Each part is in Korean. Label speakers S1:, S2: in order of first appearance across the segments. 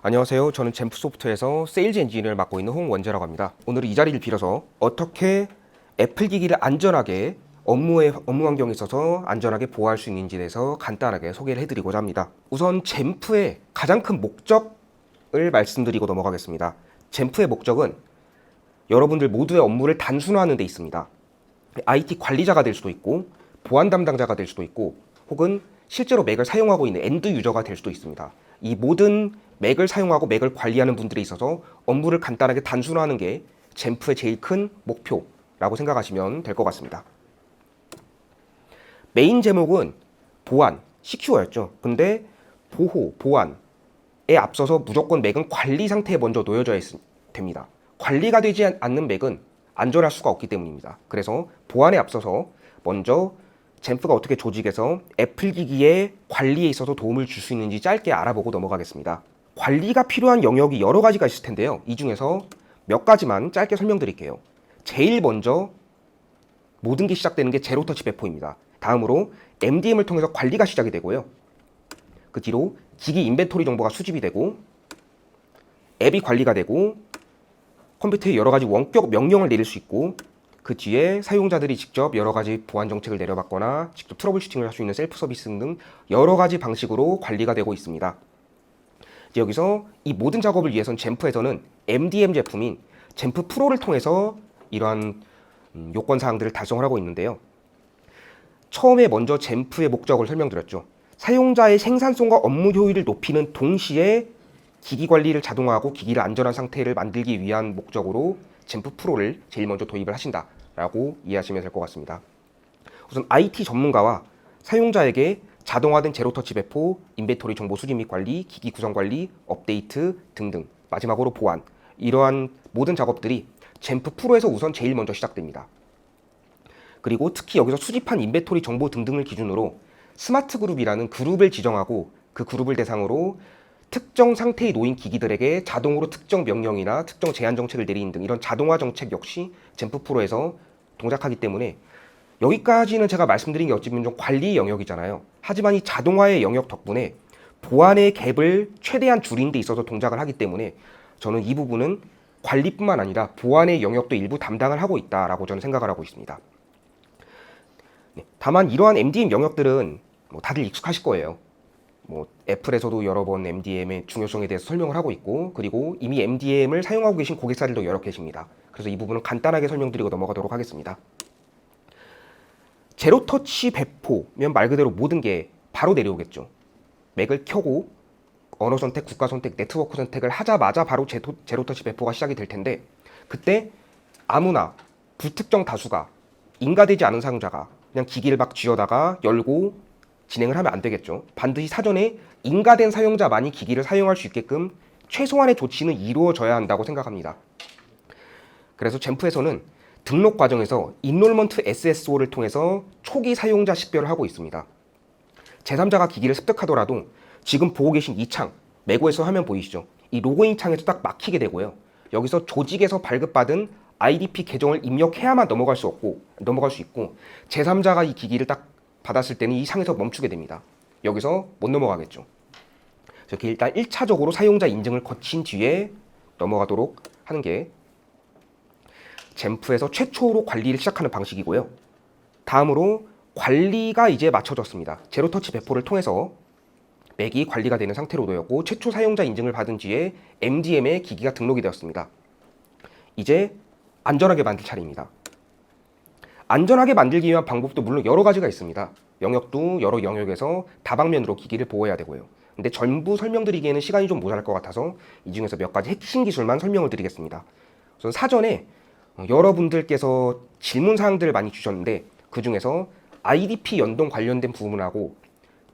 S1: 안녕하세요. 저는 젠프 소프트에서 세일즈 엔지니어를 맡고 있는 홍원재라고 합니다. 오늘은 이 자리를 빌어서 어떻게 애플 기기를 안전하게 업무에, 업무 환경에 있어서 안전하게 보호할 수 있는지에 대해서 간단하게 소개를 해드리고자 합니다. 우선 젠프의 가장 큰 목적을 말씀드리고 넘어가겠습니다. 젠프의 목적은 여러분들 모두의 업무를 단순화하는 데 있습니다. IT 관리자가 될 수도 있고 보안 담당자가 될 수도 있고 혹은 실제로 맥을 사용하고 있는 엔드 유저가 될 수도 있습니다. 이 모든 맥을 사용하고 맥을 관리하는 분들에 있어서 업무를 간단하게 단순화하는 게 젠프의 제일 큰 목표라고 생각하시면 될 것 같습니다. 메인 제목은 보안, CQ였죠. 근데 보호, 보안에 앞서서 무조건 맥은 관리 상태에 먼저 놓여져야 있- 됩니다. 관리가 되지 않는 맥은 안전할 수가 없기 때문입니다. 그래서 보안에 앞서서 먼저 젠프가 어떻게 조직에서 애플 기기의 관리에 있어서 도움을 줄 수 있는지 짧게 알아보고 넘어가겠습니다. 관리가 필요한 영역이 여러 가지가 있을 텐데요. 이 중에서 몇 가지만 짧게 설명드릴게요. 제일 먼저 모든 게 시작되는 게 제로터치 배포입니다. 다음으로 MDM을 통해서 관리가 시작이 되고요. 그 뒤로 기기 인벤토리 정보가 수집이 되고 앱이 관리가 되고 컴퓨터에 여러 가지 원격 명령을 내릴 수 있고 그 뒤에 사용자들이 직접 여러 가지 보안 정책을 내려받거나 직접 트러블 슈팅을 할 수 있는 셀프 서비스 등 여러 가지 방식으로 관리가 되고 있습니다. 이제 여기서 이 모든 작업을 위해선 젠프에서는 MDM 제품인 젠프 프로를 통해서 이러한 음, 요건 사항들을 달성을 하고 있는데요. 처음에 먼저 젠프의 목적을 설명드렸죠. 사용자의 생산성과 업무 효율을 높이는 동시에 기기 관리를 자동화하고 기기를 안전한 상태를 만들기 위한 목적으로 젠프 프로를 제일 먼저 도입을 하신다라고 이해하시면 될 것 같습니다. 우선 IT 전문가와 사용자에게 자동화된 제로터치 배포, 인벤토리 정보 수집 및 관리, 기기 구성 관리, 업데이트 등등 마지막으로 보안 이러한 모든 작업들이 젠프 프로에서 우선 제일 먼저 시작됩니다. 그리고 특히 여기서 수집한 인벤토리 정보 등등을 기준으로 스마트 그룹이라는 그룹을 지정하고 그 그룹을 대상으로 특정 상태에 놓인 기기들에게 자동으로 특정 명령이나 특정 제한 정책을 내리는 등 이런 자동화 정책 역시 젠프 프로에서 동작하기 때문에 여기까지는 제가 말씀드린 게 어찌 보면 좀 관리 영역이잖아요. 하지만 이 자동화의 영역 덕분에 보안의 갭을 최대한 줄이는 데 있어서 동작을 하기 때문에 저는 이 부분은 관리뿐만 아니라 보안의 영역도 일부 담당을 하고 있다라고 저는 생각을 하고 있습니다. 네, 다만 이러한 MDM 영역들은 뭐 다들 익숙하실 거예요. 뭐 애플에서도 여러 번 MDM의 중요성에 대해서 설명을 하고 있고 그리고 이미 MDM을 사용하고 계신 고객사들도 여러 계십니다. 그래서 이 부분은 간단하게 설명드리고 넘어가도록 하겠습니다. 제로터치 배포면 말 그대로 모든 게 바로 내려오겠죠. 맥을 켜고 언어 선택, 국가 선택, 네트워크 선택을 하자마자 바로 제로, 제로터치 배포가 시작이 될 텐데 그때 아무나 불특정 다수가 인가되지 않은 사용자가 그냥 기기를 막 쥐어다가 열고 진행을 하면 안 되겠죠. 반드시 사전에 인가된 사용자만이 기기를 사용할 수 있게끔 최소한의 조치는 이루어져야 한다고 생각합니다. 그래서 젠프에서는 등록 과정에서 인롤먼트 SSO를 통해서 초기 사용자 식별을 하고 있습니다. 제3자가 기기를 습득하더라도 지금 보고 계신 이 창, 매고에서 화면 보이시죠? 이 로그인 창에서 딱 막히게 되고요. 여기서 조직에서 발급받은 IDP 계정을 입력해야만 넘어갈 수 없고 넘어갈 수 있고 제3자가 이 기기를 딱 받았을 때는 이 상에서 멈추게 됩니다. 여기서 못 넘어가겠죠. 그래서 일단 1차적으로 사용자 인증을 거친 뒤에 넘어가도록 하는 게 젠프에서 최초로 관리를 시작하는 방식이고요. 다음으로 관리가 이제 맞춰졌습니다. 제로터치 배포를 통해서 맥이 관리가 되는 상태로 놓였고 최초 사용자 인증을 받은 뒤에 MDM에 기기가 등록이 되었습니다. 이제 안전하게 만들 차례입니다. 안전하게 만들기 위한 방법도 물론 여러 가지가 있습니다. 영역도 여러 영역에서 다방면으로 기기를 보호해야 되고요. 근데 전부 설명드리기에는 시간이 좀 모자랄 것 같아서 이 중에서 몇 가지 핵심 기술만 설명을 드리겠습니다. 우선 사전에 어, 여러분들께서 질문 사항들을 많이 주셨는데 그 중에서 IDP 연동 관련된 부분하고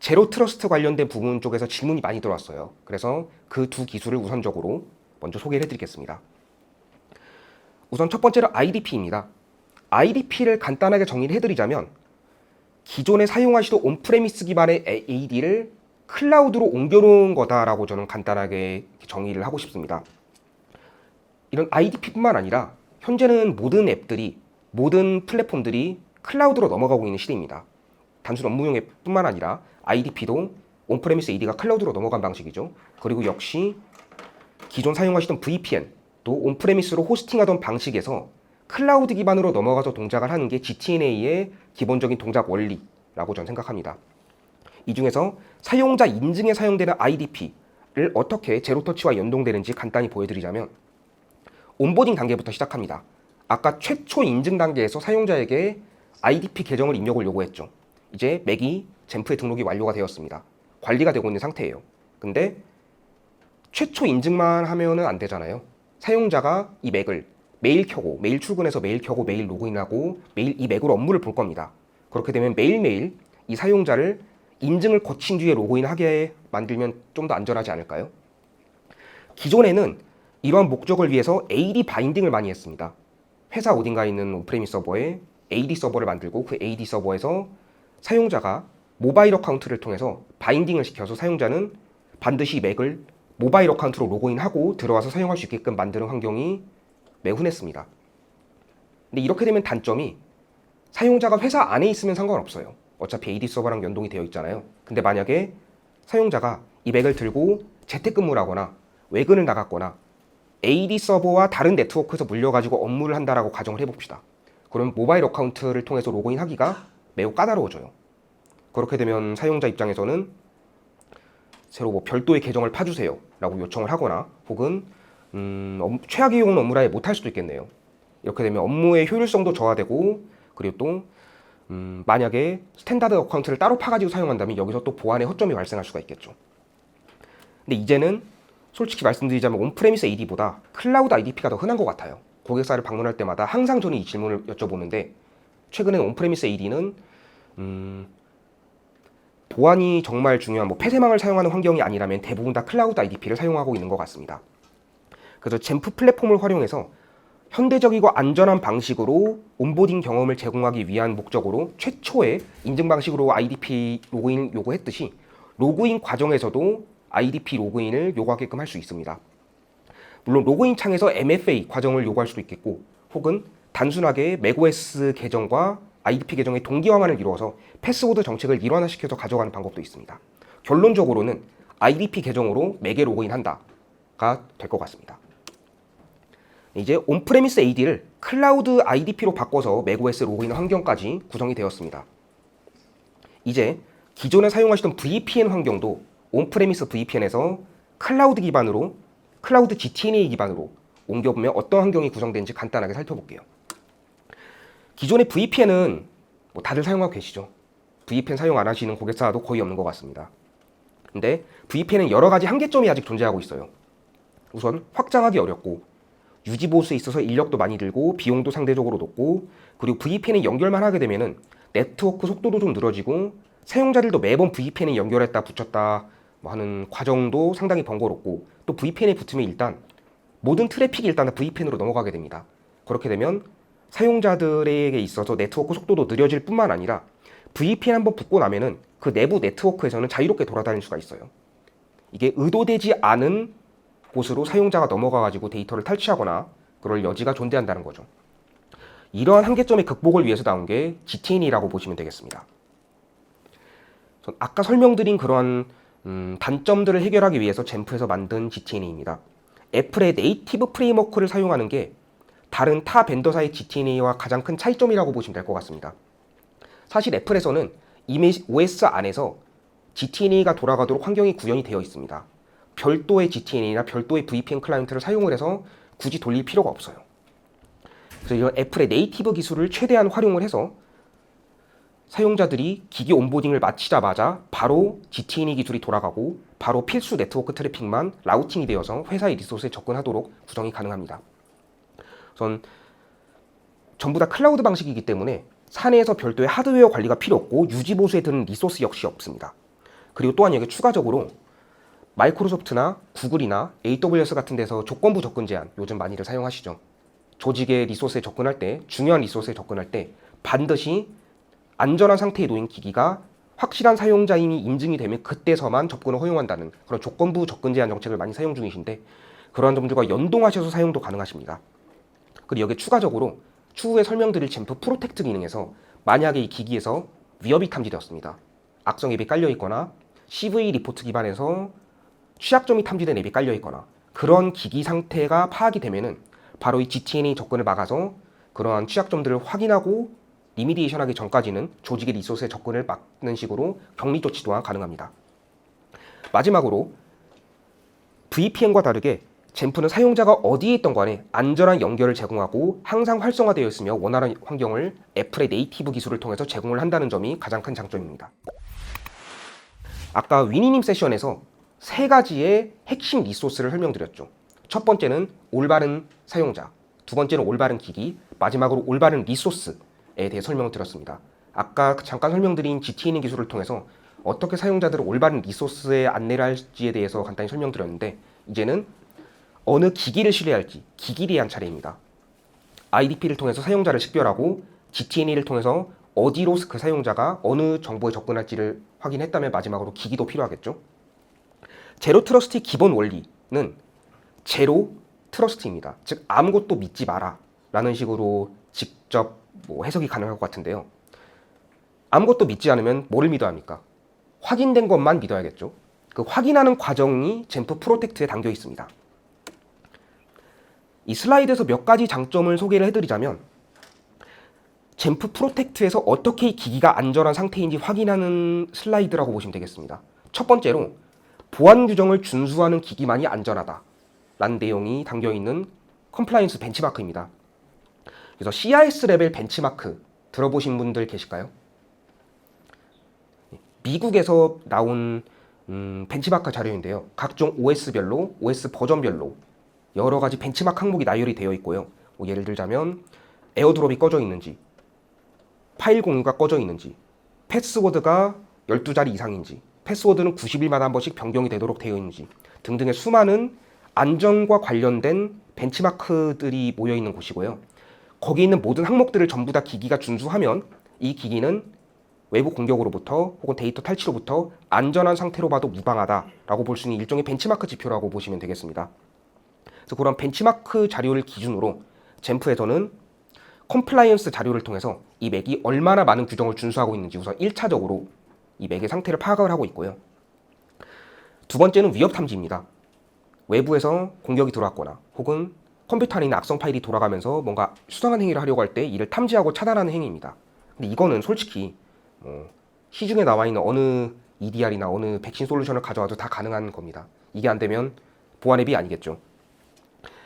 S1: 제로 트러스트 관련된 부분 쪽에서 질문이 많이 들어왔어요. 그래서 그 두 기술을 우선적으로 먼저 소개를 해드리겠습니다. 우선 첫 번째로 IDP입니다. IDP를 간단하게 정리를 해드리자면 기존에 사용하시던 온프레미스 기반의 AD를 클라우드로 옮겨놓은 거다라고 저는 간단하게 정의를 하고 싶습니다. 이런 IDP뿐만 아니라 현재는 모든 앱들이 모든 플랫폼들이 클라우드로 넘어가고 있는 시대입니다. 단순 업무용 앱뿐만 아니라 IDP도 온프레미스 AD가 클라우드로 넘어간 방식이죠. 그리고 역시 기존 사용하시던 VPN 또 온프레미스로 호스팅하던 방식에서 클라우드 기반으로 넘어가서 동작을 하는 게 GTNA의 기본적인 동작 원리라고 저는 생각합니다. 이 중에서 사용자 인증에 사용되는 IDP를 어떻게 제로터치와 연동되는지 간단히 보여드리자면 온보딩 단계부터 시작합니다. 아까 최초 인증 단계에서 사용자에게 IDP 계정을 입력을 요구했죠. 이제 맥이 젠프에 등록이 완료가 되었습니다. 관리가 되고 있는 상태예요. 근데 최초 인증만 하면은 안 되잖아요. 사용자가 이 맥을 매일 켜고 매일 출근해서 매일 켜고 매일 로그인하고 매일 이 맥으로 업무를 볼 겁니다. 그렇게 되면 매일매일 이 사용자를 인증을 거친 뒤에 로그인하게 만들면 좀 더 안전하지 않을까요? 기존에는 이러한 목적을 위해서 AD 바인딩을 많이 했습니다. 회사 어딘가에 있는 온프레미 서버에 AD 서버를 만들고 그 AD 서버에서 사용자가 모바일 어카운트를 통해서 바인딩을 시켜서 사용자는 반드시 맥을 모바일 어카운트로 로그인하고 들어와서 사용할 수 있게끔 만드는 환경이 매우 흔했습니다. 근데 이렇게 되면 단점이 사용자가 회사 안에 있으면 상관없어요. 어차피 AD 서버랑 연동이 되어 있잖아요. 근데 만약에 사용자가 이 맥을 들고 재택근무를 하거나 외근을 나갔거나 AD 서버와 다른 네트워크에서 물려가지고 업무를 한다라고 가정을 해봅시다. 그럼 모바일 어카운트를 통해서 로그인하기가 매우 까다로워져요. 그렇게 되면 사용자 입장에서는 새로 뭐 별도의 계정을 파주세요라고 요청을 하거나 혹은 음, 업- 최악의 경우는 업무를 아예 못할 수도 있겠네요. 이렇게 되면 업무의 효율성도 저하되고 그리고 또 음, 만약에 스탠다드 어카운트를 따로 파가지고 사용한다면 여기서 또 보안의 허점이 발생할 수가 있겠죠. 근데 이제는 솔직히 말씀드리자면 온프레미스 AD보다 클라우드 IDP가 더 흔한 것 같아요. 고객사를 방문할 때마다 항상 저는 이 질문을 여쭤보는데 최근에 온프레미스 AD는 음, 보안이 정말 중요한 뭐 폐쇄망을 사용하는 환경이 아니라면 대부분 다 클라우드 IDP를 사용하고 있는 것 같습니다. 그래서 젠프 플랫폼을 활용해서 현대적이고 안전한 방식으로 온보딩 경험을 제공하기 위한 목적으로 최초의 인증 방식으로 IDP 로그인 요구했듯이 로그인 과정에서도 IDP 로그인을 요구하게끔 할 수 있습니다. 물론 로그인 창에서 MFA 과정을 요구할 수도 있겠고 혹은 단순하게 맥OS 계정과 IDP 계정의 동기화만을 이루어서 패스워드 정책을 일원화시켜서 가져가는 방법도 있습니다. 결론적으로는 IDP 계정으로 맥에 로그인한다가 될 것 같습니다. 이제 온프레미스 AD를 클라우드 IDP로 바꿔서 맥OS 로그인 환경까지 구성이 되었습니다. 이제 기존에 사용하시던 VPN 환경도 온프레미스 VPN에서 클라우드 기반으로 클라우드 GTNA 기반으로 옮겨보면 어떤 환경이 구성되는지 간단하게 살펴볼게요. 기존의 VPN은 뭐 다들 사용하고 계시죠. VPN 사용 안 하시는 고객사도 거의 없는 것 같습니다. 근데 VPN은 여러 가지 한계점이 아직 존재하고 있어요. 우선 확장하기 어렵고 유지 보수에 있어서 인력도 많이 들고 비용도 상대적으로 높고 그리고 VPN에 연결만 하게 되면은 네트워크 속도도 좀 늘어지고 사용자들도 매번 VPN에 연결했다 붙였다 뭐 하는 과정도 상당히 번거롭고 또 VPN에 붙으면 일단 모든 트래픽이 일단 VPN으로 넘어가게 됩니다. 그렇게 되면 사용자들에게 있어서 네트워크 속도도 느려질 뿐만 아니라 VPN 한번 붙고 나면은 그 내부 네트워크에서는 자유롭게 돌아다닐 수가 있어요. 이게 의도되지 않은 곳으로 사용자가 넘어가가지고 데이터를 탈취하거나 그럴 여지가 존재한다는 거죠. 이러한 한계점의 극복을 위해서 나온 게 GTN이라고 보시면 되겠습니다. 전 아까 설명드린 그러한 음, 단점들을 해결하기 위해서 젠프에서 만든 GTNA입니다. 애플의 네이티브 프레임워크를 사용하는 게 다른 타 벤더사의 GTNA와 가장 큰 차이점이라고 보시면 될 것 같습니다. 사실 애플에서는 이미 OS 안에서 GTNA가 돌아가도록 환경이 구현이 되어 있습니다. 별도의 GTNA나 별도의 VPN 클라이언트를 사용을 해서 굳이 돌릴 필요가 없어요. 그래서 이런 애플의 네이티브 기술을 최대한 활용을 해서 사용자들이 기기 온보딩을 마치자마자 바로 GTNA 기술이 돌아가고 바로 필수 네트워크 트래픽만 라우팅이 되어서 회사의 리소스에 접근하도록 구성이 가능합니다. 우선 전부 다 클라우드 방식이기 때문에 사내에서 별도의 하드웨어 관리가 필요 없고 유지 보수에 드는 리소스 역시 없습니다. 그리고 또한 여기 추가적으로 마이크로소프트나 구글이나 AWS 같은 데서 조건부 접근 제한 요즘 많이들 사용하시죠. 조직의 리소스에 접근할 때 중요한 리소스에 접근할 때 반드시 안전한 상태에 놓인 기기가 확실한 사용자임이 인증이 되면 그때서만 접근을 허용한다는 그런 조건부 접근 제한 정책을 많이 사용 중이신데 그러한 점들과 연동하셔서 사용도 가능하십니다. 그리고 여기에 추가적으로 추후에 설명드릴 젠프 프로텍트 기능에서 만약에 이 기기에서 위협이 탐지되었습니다. 악성 앱이 깔려 있거나 CV 리포트 기반에서 취약점이 탐지된 앱이 깔려 있거나 그런 기기 상태가 파악이 되면은 바로 이 GTN이 접근을 막아서 그러한 취약점들을 확인하고 리미디에이션 하기 전까지는 조직의 리소스의 접근을 막는 식으로 격리 조치 또한 가능합니다. 마지막으로 VPN과 다르게 젠프는 사용자가 어디에 있던 간에 안전한 연결을 제공하고 항상 활성화되어 있으며 원활한 환경을 애플의 네이티브 기술을 통해서 제공을 한다는 점이 가장 큰 장점입니다. 아까 위니님 세션에서 세 가지의 핵심 리소스를 설명드렸죠. 첫 번째는 올바른 사용자, 두 번째는 올바른 기기, 마지막으로 올바른 리소스에 대해 설명을 드렸습니다. 아까 잠깐 설명드린 GTN 기술을 통해서 어떻게 사용자들을 올바른 리소스에 안내를 할지에 대해서 간단히 설명드렸는데 이제는 어느 기기를 신뢰할지 기기에 대한 차례입니다. IDP를 통해서 사용자를 식별하고 GTN을 통해서 어디로 그 사용자가 어느 정보에 접근할지를 확인했다면 마지막으로 기기도 필요하겠죠. 제로 트러스트의 기본 원리는 제로 트러스트입니다. 즉 아무것도 믿지 마라 라는 식으로 직접 뭐 해석이 가능할 것 같은데요. 아무것도 믿지 않으면 뭐를 믿어야 합니까? 확인된 것만 믿어야겠죠. 그 확인하는 과정이 젠프 프로텍트에 담겨 있습니다. 이 슬라이드에서 몇 가지 장점을 소개를 해드리자면 젠프 프로텍트에서 어떻게 이 기기가 안전한 상태인지 확인하는 슬라이드라고 보시면 되겠습니다. 첫 번째로 보안 규정을 준수하는 기기만이 안전하다. 라는 내용이 담겨 있는 컴플라이언스 벤치마크입니다. 그래서 CIS 레벨 벤치마크 들어보신 분들 계실까요? 미국에서 나온 음, 벤치마크 자료인데요. 각종 OS별로, OS 버전별로 여러 가지 벤치마크 항목이 나열이 되어 있고요. 뭐 예를 들자면 에어드롭이 꺼져 있는지, 파일 공유가 꺼져 있는지, 패스워드가 12자리 이상인지, 패스워드는 90일마다 한 번씩 변경이 되도록 되어 있는지 등등의 수많은 안전과 관련된 벤치마크들이 모여 있는 곳이고요. 거기 있는 모든 항목들을 전부 다 기기가 준수하면 이 기기는 외부 공격으로부터 혹은 데이터 탈취로부터 안전한 상태로 봐도 무방하다라고 볼 수 있는 일종의 벤치마크 지표라고 보시면 되겠습니다. 그래서 그런 벤치마크 자료를 기준으로 젠프에서는 컴플라이언스 자료를 통해서 이 맥이 얼마나 많은 규정을 준수하고 있는지 우선 1차적으로 이 맥의 상태를 파악을 하고 있고요. 두 번째는 위협 탐지입니다. 외부에서 공격이 들어왔거나 혹은 컴퓨터 안에 있는 악성 파일이 돌아가면서 뭔가 수상한 행위를 하려고 할 때 이를 탐지하고 차단하는 행위입니다. 근데 이거는 솔직히 뭐 시중에 나와 있는 어느 EDR이나 어느 백신 솔루션을 가져와도 다 가능한 겁니다. 이게 안 되면 보안 앱이 아니겠죠.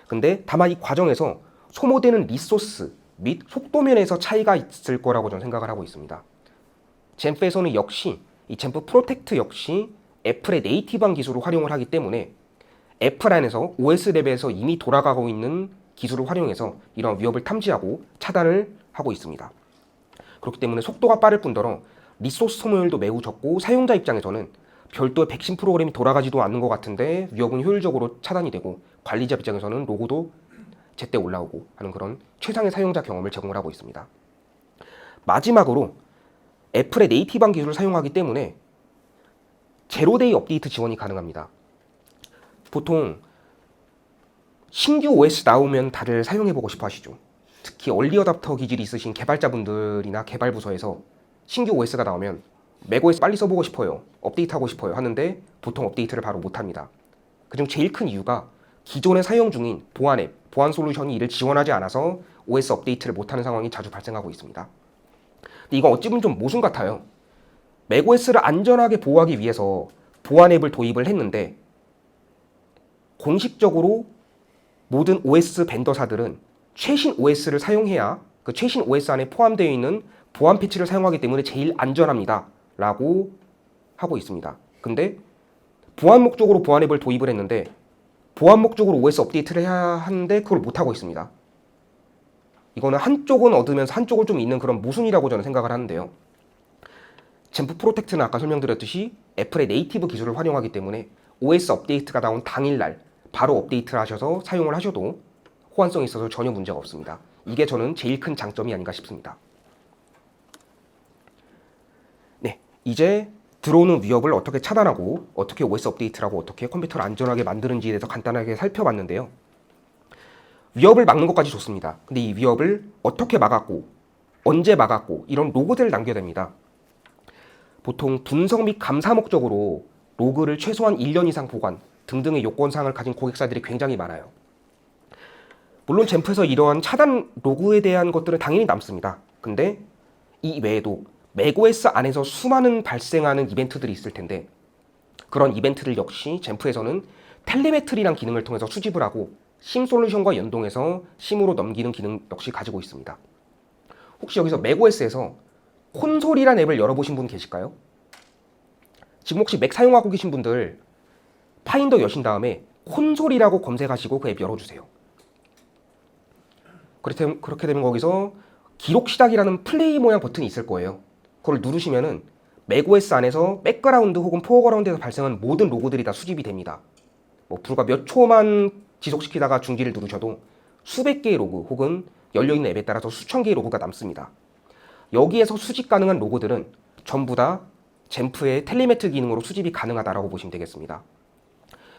S1: 근데 다만 이 과정에서 소모되는 리소스 및 속도 면에서 차이가 있을 거라고 저는 생각을 하고 있습니다. 젠프에서는 역시 이 젠프 프로텍트 역시 애플의 네이티브한 기술을 활용을 하기 때문에 애플 안에서 OS 랩에서 이미 돌아가고 있는 기술을 활용해서 이런 위협을 탐지하고 차단을 하고 있습니다. 그렇기 때문에 속도가 빠를 뿐더러 리소스 소모율도 매우 적고 사용자 입장에서는 별도의 백신 프로그램이 돌아가지도 않는 것 같은데 위협은 효율적으로 차단이 되고 관리자 입장에서는 로고도 제때 올라오고 하는 그런 최상의 사용자 경험을 제공을 하고 있습니다. 마지막으로 애플의 네이티브한 기술을 사용하기 때문에 제로데이 업데이트 지원이 가능합니다. 보통 신규 OS 나오면 다들 사용해보고 싶어 하시죠. 특히 얼리 어답터 기질이 있으신 개발자분들이나 개발 부서에서 신규 OS가 나오면 맥OS 빨리 써보고 싶어요. 업데이트하고 싶어요. 하는데 보통 업데이트를 바로 못합니다. 그중 제일 큰 이유가 기존에 사용 중인 보안 앱, 보안 솔루션이 이를 지원하지 않아서 OS 업데이트를 못하는 상황이 자주 발생하고 있습니다. 근데 이건 어찌 보면 좀 모순 같아요. 맥OS를 안전하게 보호하기 위해서 보안 앱을 도입을 했는데 공식적으로 모든 OS 벤더사들은 최신 OS를 사용해야 그 최신 OS 안에 포함되어 있는 보안 패치를 사용하기 때문에 제일 안전합니다. 라고 하고 있습니다. 근데 보안 목적으로 보안 앱을 도입을 했는데 보안 목적으로 OS 업데이트를 해야 하는데 그걸 못하고 있습니다. 이거는 한쪽은 얻으면서 한쪽을 좀 잃는 그런 모순이라고 저는 생각을 하는데요. 젠프 프로텍트는 아까 설명드렸듯이 애플의 네이티브 기술을 활용하기 때문에 OS 업데이트가 나온 당일날 바로 업데이트를 하셔서 사용을 하셔도 호환성이 있어서 전혀 문제가 없습니다. 이게 저는 제일 큰 장점이 아닌가 싶습니다. 네, 이제 들어오는 위협을 어떻게 차단하고 어떻게 OS 업데이트라고 어떻게 컴퓨터를 안전하게 만드는지에 대해서 간단하게 살펴봤는데요. 위협을 막는 것까지 좋습니다. 근데 이 위협을 어떻게 막았고 언제 막았고 이런 로고들을 남겨야 됩니다. 보통 분석 및 감사 목적으로 로그를 최소한 1년 이상 보관 등등의 요건사항을 가진 고객사들이 굉장히 많아요. 물론 젠프에서 이러한 차단 로그에 대한 것들은 당연히 남습니다. 근데 이 외에도 맥OS 안에서 수많은 발생하는 이벤트들이 있을 텐데 그런 이벤트를 역시 젠프에서는 텔레메트리란 기능을 통해서 수집을 하고 심 솔루션과 연동해서 심으로 넘기는 기능 역시 가지고 있습니다. 혹시 여기서 맥OS에서 콘솔이라는 앱을 열어보신 분 계실까요? 지금 혹시 맥 사용하고 계신 분들 파인더 여신 다음에 콘솔이라고 검색하시고 그 앱 열어주세요. 그렇게, 되면- 거기서 기록 시작이라는 플레이 모양 버튼이 있을 거예요. 그걸 누르시면은 맥OS 안에서 백그라운드 혹은 포어그라운드에서 발생한 모든 로고들이 다 수집이 됩니다. 뭐 불과 몇 초만 지속시키다가 중지를 누르셔도 수백 개의 로그 혹은 열려있는 앱에 따라서 수천 개의 로그가 남습니다. 여기에서 수집 가능한 로고들은 전부 다 젠프의 텔레메트 기능으로 수집이 가능하다라고 보시면 되겠습니다.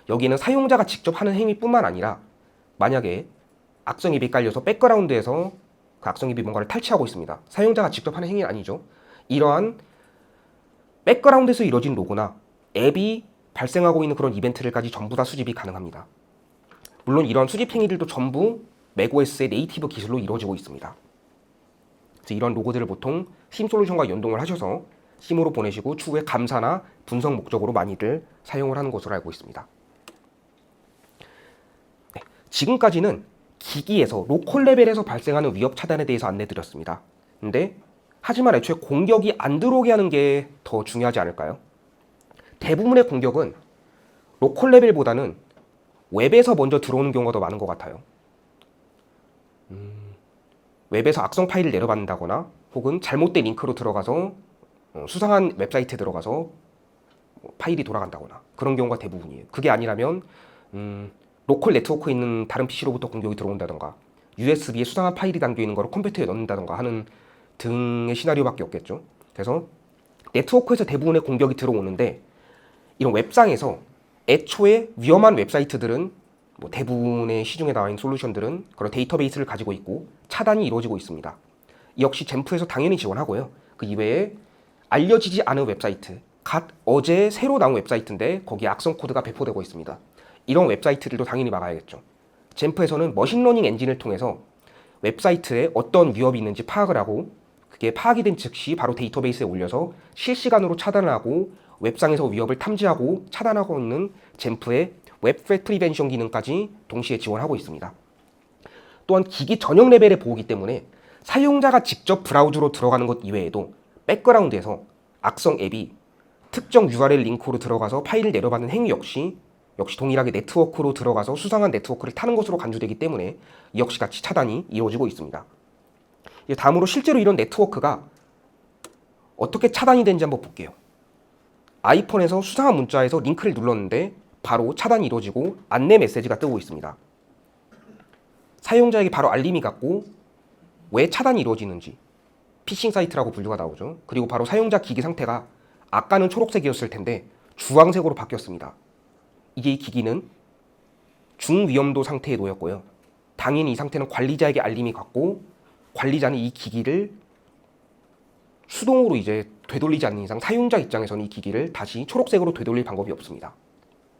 S1: 여기는 사용자가 직접 하는 행위뿐만 아니라 만약에 악성 앱이 깔려서 백그라운드에서 그 악성 앱이 뭔가를 탈취하고 있습니다. 사용자가 직접 하는 행위는 아니죠. 이러한 백그라운드에서 이루어진 로고나 앱이 발생하고 있는 그런 이벤트들까지 전부 다 수집이 가능합니다. 물론 이런 수집 행위들도 전부 맥OS의 네이티브 기술로 이루어지고 있습니다. 그래서 이런 로고들을 보통 심 솔루션과 연동을 하셔서 심으로 보내시고 추후에 감사나 분석 목적으로 많이들 사용을 하는 것으로 알고 있습니다. 네, 지금까지는 기기에서 로컬 레벨에서 발생하는 위협 차단에 대해서 안내드렸습니다. 근데 하지만 애초에 공격이 안 들어오게 하는 게 더 중요하지 않을까요? 대부분의 공격은 로컬 레벨보다는 웹에서 먼저 들어오는 경우가 더 많은 것 같아요. 음, 웹에서 악성 파일을 내려받는다거나 혹은 잘못된 링크로 들어가서 어, 수상한 웹사이트에 들어가서 뭐 파일이 돌아간다거나 그런 경우가 대부분이에요. 그게 아니라면 음, 로컬 네트워크에 있는 다른 PC로부터 공격이 들어온다던가 USB에 수상한 파일이 담겨 있는 거를 컴퓨터에 넣는다던가 하는 등의 시나리오밖에 없겠죠. 그래서 네트워크에서 대부분의 공격이 들어오는데 이런 웹상에서 애초에 위험한 웹사이트들은 뭐 대부분의 시중에 나와 있는 솔루션들은 그런 데이터베이스를 가지고 있고 차단이 이루어지고 있습니다. 이 역시 젠프에서 당연히 지원하고요. 그 이외에 알려지지 않은 웹사이트, 갓 어제 새로 나온 웹사이트인데 거기에 악성 코드가 배포되고 있습니다. 이런 웹사이트들도 당연히 막아야겠죠. 젠프에서는 머신러닝 엔진을 통해서 웹사이트에 어떤 위협이 있는지 파악을 하고 그게 파악이 된 즉시 바로 데이터베이스에 올려서 실시간으로 차단을 하고 웹상에서 위협을 탐지하고 차단하고 있는 젠프의 웹 프레 프리벤션 기능까지 동시에 지원하고 있습니다. 또한 기기 전용 레벨의 보호기 때문에 사용자가 직접 브라우저로 들어가는 것 이외에도 백그라운드에서 악성 앱이 특정 URL 링크로 들어가서 파일을 내려받는 행위 역시 역시 동일하게 네트워크로 들어가서 수상한 네트워크를 타는 것으로 간주되기 때문에 이 역시 같이 차단이 이루어지고 있습니다. 다음으로 실제로 이런 네트워크가 어떻게 차단이 되는지 한번 볼게요. 아이폰에서 수상한 문자에서 링크를 눌렀는데 바로 차단이 이루어지고 안내 메시지가 뜨고 있습니다. 사용자에게 바로 알림이 갔고 왜 차단이 이루어지는지 피싱 사이트라고 분류가 나오죠. 그리고 바로 사용자 기기 상태가 아까는 초록색이었을 텐데 주황색으로 바뀌었습니다. 이게 이 기기는 중위험도 상태에 놓였고요. 당연히 이 상태는 관리자에게 알림이 갔고 관리자는 이 기기를 수동으로 이제 되돌리지 않는 이상 사용자 입장에서는 이 기기를 다시 초록색으로 되돌릴 방법이 없습니다.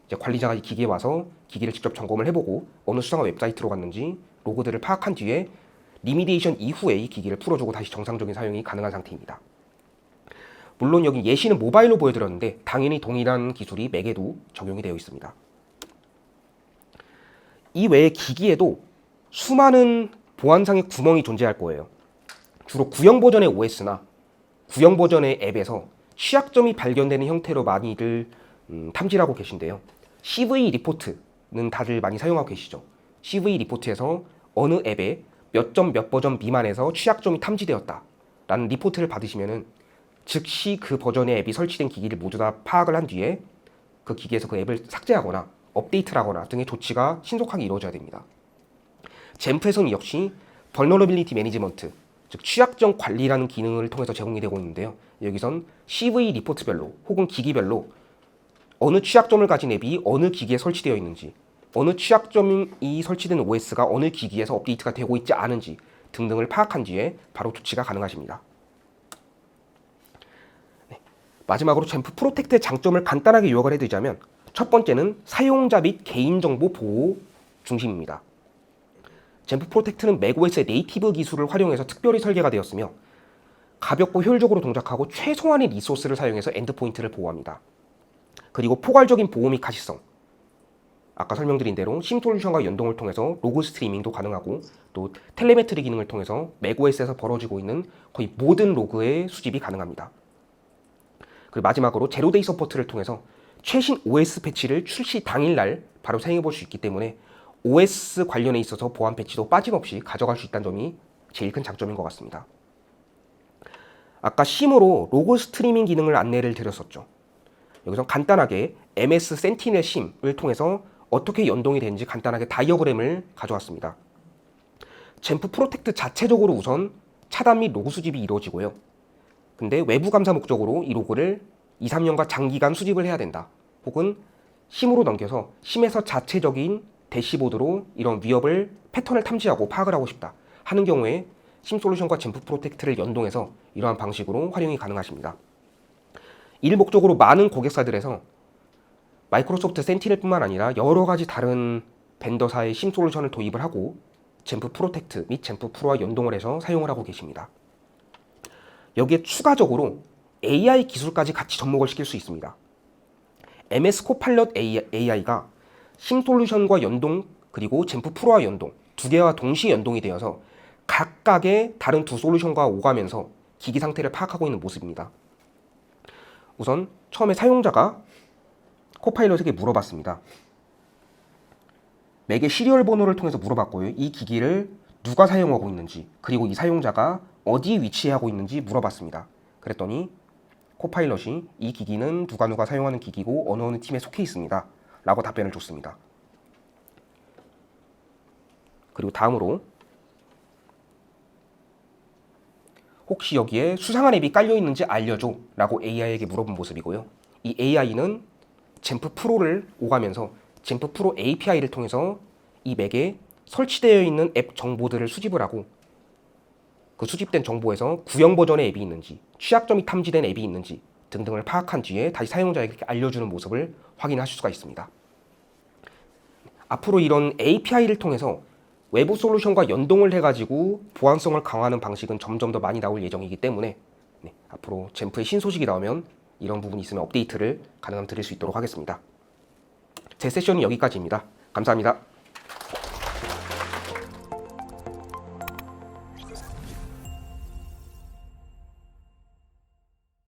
S1: 이제 관리자가 이 기기에 와서 기기를 직접 점검을 해보고 어느 수상한 웹사이트로 갔는지 로그들을 파악한 뒤에 리미디에이션 이후에 이 기기를 풀어주고 다시 정상적인 사용이 가능한 상태입니다. 물론 여기 예시는 모바일로 보여드렸는데 당연히 동일한 기술이 맥에도 적용이 되어 있습니다. 이 외에 기기에도 수많은 보안상의 구멍이 존재할 거예요. 주로 구형 버전의 OS나 구형 버전의 앱에서 취약점이 발견되는 형태로 많이들 음, 탐지하고 계신데요. CV 리포트는 다들 많이 사용하고 계시죠. CV 리포트에서 어느 앱에 몇 점 몇 버전 미만에서 취약점이 탐지되었다. 라는 리포트를 받으시면은 즉시 그 버전의 앱이 설치된 기기를 모두 다 파악을 한 뒤에 그 기기에서 그 앱을 삭제하거나 업데이트를 하거나 등의 조치가 신속하게 이루어져야 됩니다. 젠프에서는 역시 벌너러빌리티 매니지먼트, 즉 취약점 관리라는 기능을 통해서 제공이 되고 있는데요. 여기선 CV 리포트별로 혹은 기기별로 어느 취약점을 가진 앱이 어느 기기에 설치되어 있는지, 어느 취약점이 설치된 OS가 어느 기기에서 업데이트가 되고 있지 않은지 등등을 파악한 뒤에 바로 조치가 가능하십니다. 네. 마지막으로 젠프 프로텍트의 장점을 간단하게 요약을 해드리자면 첫 번째는 사용자 및 개인정보 보호 중심입니다. 젠프 프로텍트는 맥OS의 네이티브 기술을 활용해서 특별히 설계가 되었으며 가볍고 효율적으로 동작하고 최소한의 리소스를 사용해서 엔드포인트를 보호합니다. 그리고 포괄적인 보호 및 가시성. 아까 설명드린 대로 심솔루션과 연동을 통해서 로그 스트리밍도 가능하고 또 텔레메트리 기능을 통해서 맥OS에서 벌어지고 있는 거의 모든 로그의 수집이 가능합니다. 그리고 마지막으로 제로데이 서포트를 통해서 최신 OS 패치를 출시 당일날 바로 사용해 볼 수 있기 때문에 OS 관련에 있어서 보안 패치도 빠짐없이 가져갈 수 있다는 점이 제일 큰 장점인 것 같습니다. 아까 심으로 로그 스트리밍 기능을 안내를 드렸었죠. 여기서 간단하게 MS 센티넬 심을 통해서 어떻게 연동이 되는지 간단하게 다이어그램을 가져왔습니다. 젠프 프로텍트 자체적으로 우선 차단 및 로그 수집이 이루어지고요. 근데 외부 감사 목적으로 이 로그를 2, 3년간 장기간 수집을 해야 된다. 혹은 심으로 넘겨서 심에서 자체적인 대시보드로 이런 위협을 패턴을 탐지하고 파악을 하고 싶다 하는 경우에 심 솔루션과 젠프 프로텍트를 연동해서 이러한 방식으로 활용이 가능하십니다. 이를 목적으로 많은 고객사들에서 마이크로소프트 센티넬뿐만 아니라 여러 가지 다른 벤더사의 심 솔루션을 도입을 하고 젠프 프로텍트 및 젠프 프로와 연동을 해서 사용을 하고 계십니다. 여기에 추가적으로 AI 기술까지 같이 접목을 시킬 수 있습니다. MS 코팔럿 AI가 심 솔루션과 연동 그리고 젠프 프로와 연동 두 개와 동시 연동이 되어서 각각의 다른 두 솔루션과 오가면서 기기 상태를 파악하고 있는 모습입니다. 우선 처음에 사용자가 코파일럿에게 물어봤습니다. 맥의 시리얼 번호를 통해서 물어봤고요. 이 기기를 누가 사용하고 있는지 그리고 이 사용자가 어디에 위치하고 있는지 물어봤습니다. 그랬더니 코파일럿이 이 기기는 누가 누가 사용하는 기기고 어느 어느 팀에 속해 있습니다. 라고 답변을 줬습니다. 그리고 다음으로 혹시 여기에 수상한 앱이 깔려 있는지 알려줘 라고 AI에게 물어본 모습이고요. 이 AI는 젠프 프로를 오가면서 젠프 프로 API를 통해서 이 맥에 설치되어 있는 앱 정보들을 수집을 하고 그 수집된 정보에서 구형 버전의 앱이 있는지 취약점이 탐지된 앱이 있는지 등등을 파악한 뒤에 다시 사용자에게 알려주는 모습을 확인하실 수가 있습니다. 앞으로 이런 API를 통해서 외부 솔루션과 연동을 해가지고 보안성을 강화하는 방식은 점점 더 많이 나올 예정이기 때문에 네, 앞으로 젠프의 신소식이 나오면 이런 부분이 있으면 업데이트를 가능하면 드릴 수 있도록 하겠습니다. 제 세션은 여기까지입니다. 감사합니다.